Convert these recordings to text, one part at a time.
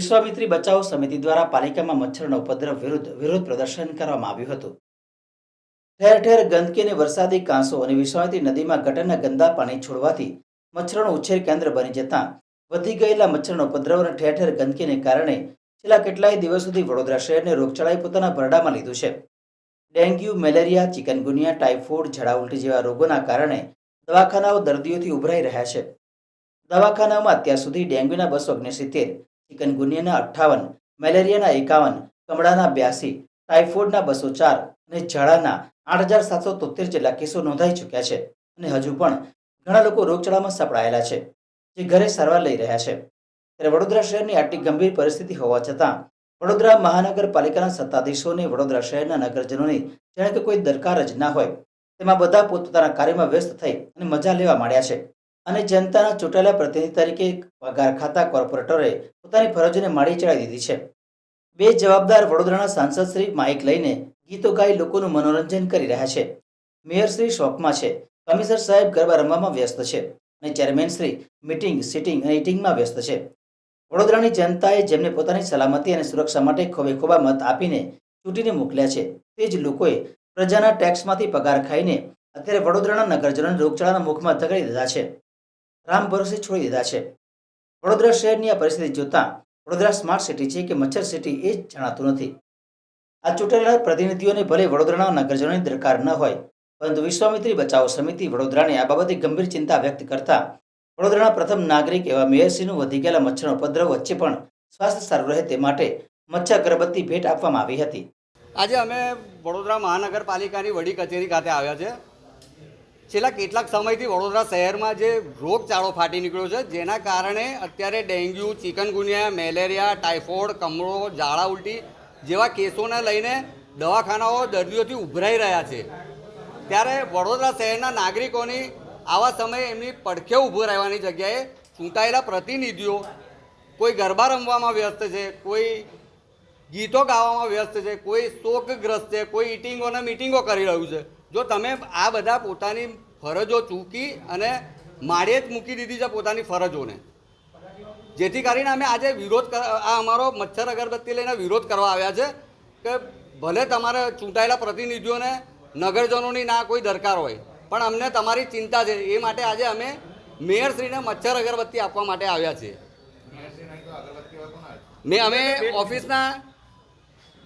વિશ્વામિત્રી બચાવ સમિતિ દ્વારા પાલિકામાં મચ્છરના ઉપદ્રવ વિરુદ્ધ વિરોધ પ્રદર્શન કરવામાં આવ્યું હતું. ઠેર ઠેર ગંદકી અને વરસાદી કાંસો અને વિશ્વામિત્રી નદીમાં ગટરના ગંદા પાણી છોડવાથી મચ્છરનો ઉછેર કેન્દ્ર બની જતાં વધી ગયેલા મચ્છરનો ઉપદ્રવ અને ઠેર ઠેર ગંદકીને કારણે છેલ્લા કેટલાય દિવસ સુધી વડોદરા શહેરને રોગચાળાએ પોતાના ભરડામાં લીધું છે. ડેન્ગ્યુ, મેલેરિયા, ચિકનગુનિયા, ટાઇફોઇડ, ઝડા ઉલટી જેવા રોગોના કારણે દવાખાનાઓ દર્દીઓથી ઉભરાઈ રહ્યા છે. દવાખાનાઓમાં અત્યાર સુધી ડેન્ગ્યુના બસો ઓગણસિત્તેર ચિકનગુનિયાના અઠ્ઠાવન, મેલેરિયાના એકાવન, કમળાના બ્યાસી, ટાઇફોઇડના બસો ચાર અને ઝાડાના આઠ હજાર સાતસો તોતેર જેટલા કેસો નોંધાઈ ચૂક્યા છે અને હજુ પણ ઘણા લોકો રોગચાળામાં સપડાયેલા છે, જે ઘરે સારવાર લઈ રહ્યા છે. ત્યારે વડોદરા શહેરની આટલી ગંભીર પરિસ્થિતિ હોવા છતાં, વડોદરા મહાનગરપાલિકાના સત્તાધીશોને વડોદરા શહેરના નગરજનોની જાણે કે કોઈ દરકાર જ ના હોય. તેમાં બધા પોતપોતાના કાર્યમાં વ્યસ્ત થઈ અને મજા લેવા માંડ્યા છે. અને જનતાના ચૂંટાયેલા પ્રતિનિધિ તરીકે પગાર ખાતા કોર્પોરેટરે પોતાની ફરજોને માડી ચડાવી દીધી છે. બે જવાબદાર વડોદરાના સાંસદ શ્રી માઇક લઈને ગીતો ગાઈ લોકોનું મનોરંજન કરી રહ્યા છે. મેયર શ્રી શોખમાં છે. કમિશનર સાહેબ ગરબા રમવામાં વ્યસ્ત છે અને ચેરમેન શ્રી મીટિંગ, સિટિંગ અને ઇટિંગમાં વ્યસ્ત છે. વડોદરાની જનતાએ જેમને પોતાની સલામતી અને સુરક્ષા માટે ખોબે ખોબા મત આપીને ચૂંટીને મોકલ્યા છે, તે જ લોકોએ પ્રજાના ટેક્સમાંથી પગાર ખાઈને અત્યારે વડોદરાના નગરજનોને રોગચાળાના મુખમાં ધકેલી દીધા છે. રામ ભરોસે છોડી દીધા છે. વડોદરા શહેરની આ પરિસ્થિતિ જોતા વડોદરા સ્માર્ટ સિટી છે કે મચ્છર સિટી એ જ જણાતું નથી. આ ચૂંટાયેલા પ્રતિનિધિઓને ભલે વડોદરાના નગરજનોની દરકાર ન હોય, પરંતુ વિશ્વામિત્રી બચાવ સમિતિ વડોદરાને આ બાબતે ગંભીર ચિંતા વ્યક્ત કરતા વડોદરાના પ્રથમ નાગરિક એવા મેયરશ્રીનું વધી ગયેલા મચ્છરનો ઉપદ્રવ વચ્ચે પણ સ્વાસ્થ્ય સારું રહે તે માટે મચ્છર અગરબત્તી ભેટ આપવામાં આવી હતી. આજે અમે વડોદરા મહાનગરપાલિકાની વડી કચેરી ખાતે આવ્યા છે છેલ્લા કેટલાક સમયથી વડોદરા શહેરમાં જે રોગચાળો ફાટી નીકળ્યો છે, જેના કારણે અત્યારે ડેન્ગ્યુ, ચિકનગુનિયા, મેલેરિયા, ટાઇફોઇડ, કમળો, ઝાડા ઉલટી જેવા કેસોને લઈને દવાખાનાઓ દર્દીઓથી ઉભરાઈ રહ્યા છે. ત્યારે વડોદરા શહેરના નાગરિકોની આવા સમયે એમની પડખે ઊભું રહેવાની જગ્યાએ ચૂંટાયેલા પ્રતિનિધિઓ કોઈ ગરબા રમવામાં વ્યસ્ત છે, કોઈ ગીતો ગાવામાં વ્યસ્ત છે, કોઈ શોકગ્રસ્ત છે, કોઈ ઇટિંગો અને મિટિંગો કરી રહ્યું છે. જો તમે આ બધા પોતાની ફરજો ચૂકી અને માળે જ મૂકી દીધી છે પોતાની ફરજોને. જેથી કરીને અમે આજે વિરોધ આ અમારો મચ્છર અગરબત્તી લઈને વિરોધ કરવા આવ્યા છે કે ભલે તમારે ચૂંટાયેલા પ્રતિનિધિઓને નગરજનોની ના કોઈ દરકાર હોય પણ અમને તમારી ચિંતા છે. એ માટે આજે અમે મેયરશ્રીને મચ્છર અગરબત્તી આપવા માટે આવ્યા છીએ. મેં અમે ઓફિસના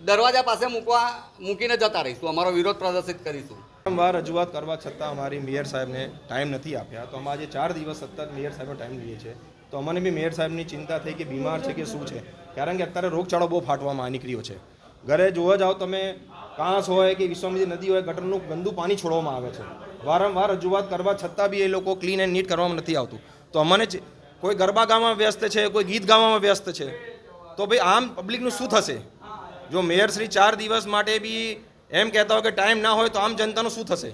દરવાજા પાસે મૂકવા મૂકીને જતા રહીશું. અમારો વિરોધ પ્રદર્શિત કરીશું. વારંવાર રજૂઆત કરવા છતાં અમારી મેયર સાહેબને ટાઈમ નથી આપ્યા. તો અમે આજે ચાર દિવસ સતત મેયર સાહેબનો ટાઈમ લઈએ છીએ. તો અમને બી મેયર સાહેબની ચિંતા થઈ કે બીમાર છે કે શું છે? કારણ કે અત્યારે રોગચાળો બહુ ફાટવામાં નીકળ્યો છે. ઘરે જોવા જાઓ તમે, કાંસ હોય કે વિશ્વામિત્રી નદી હોય, ગટરનું ગંદુ પાણી છોડવામાં આવે છે. વારંવાર રજૂઆત કરવા છતાં બી એ લોકો ક્લીન એન્ડ નીટ કરવામાં નથી આવતું. તો અમને જ કોઈ ગરબા ગાવામાં વ્યસ્ત છે, કોઈ ગીત ગાવામાં વ્યસ્ત છે, તો ભાઈ આમ પબ્લિકનું શું થશે? જો મેયર શ્રી ચાર દિવસ માટે બી એમ કહેતા હોય કે ટાઈમ ના હોય તો આમ જનતાનું શું થશે?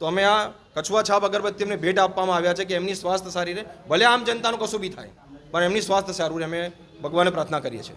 તો અમે આ કછુઆ છાપ અગરબત્તી એમને ભેટ આપવામાં આવ્યા છે કે એમની સ્વાસ્થ્ય સારી રહે. ભલે આમ જનતાનું કશું બી થાય, પણ એમની સ્વાસ્થ્ય સારું રહે. અમે ભગવાને પ્રાર્થના કરીએ છીએ.